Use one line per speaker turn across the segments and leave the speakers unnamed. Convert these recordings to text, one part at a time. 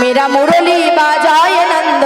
मेरा मुरली बाजाए नंद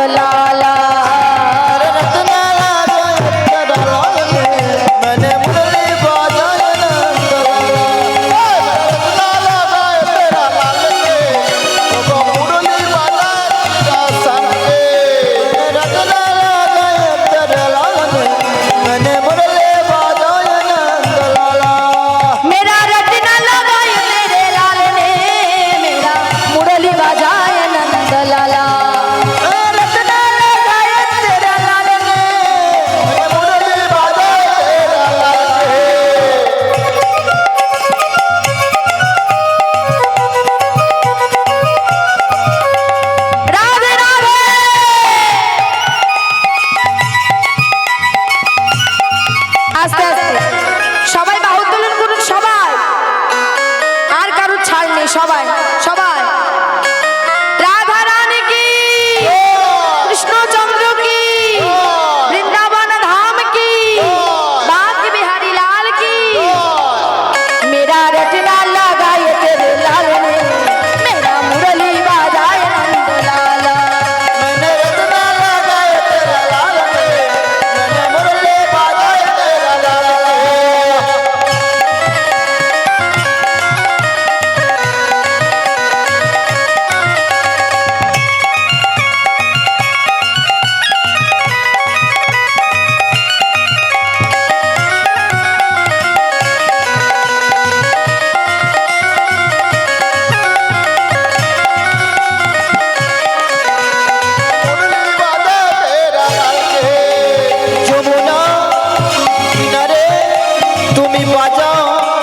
তুমি বাজাও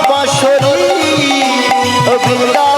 বাঁশরি বৃন্দা